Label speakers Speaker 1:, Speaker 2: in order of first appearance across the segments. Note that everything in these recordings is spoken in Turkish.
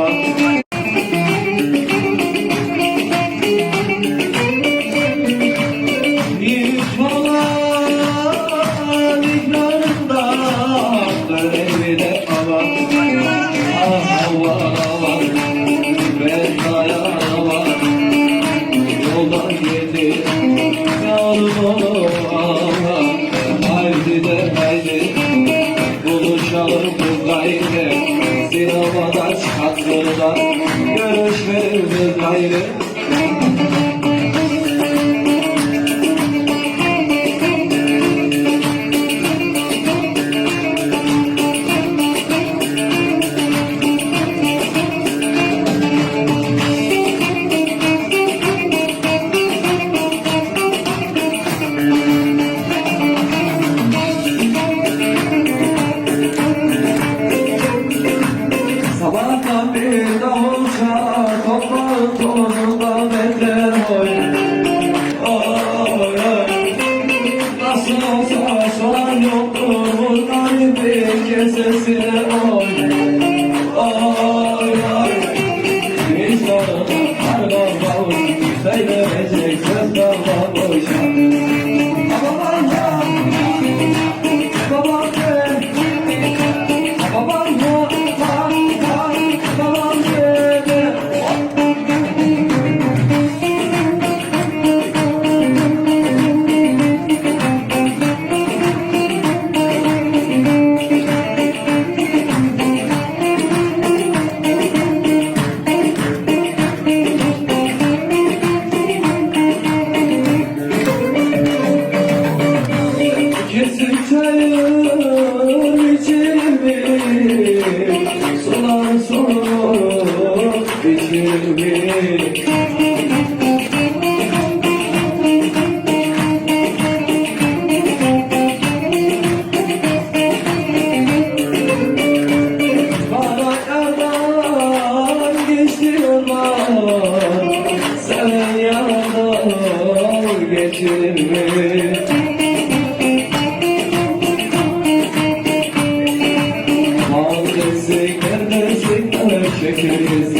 Speaker 1: var. Bir falan ikrar Görüşmemiz gayrı Söyle verecek söz kalmamış bahar getirmiş Mağdesi, kerdesi, kara şekeriz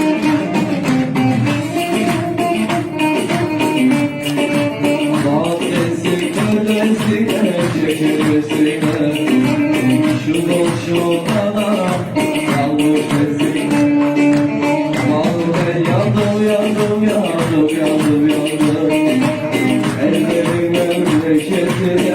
Speaker 1: çevresine Şu boş yollara Yalnız bezine Vallahi yandım yandım yandım yandım yandım Ellerim memleketine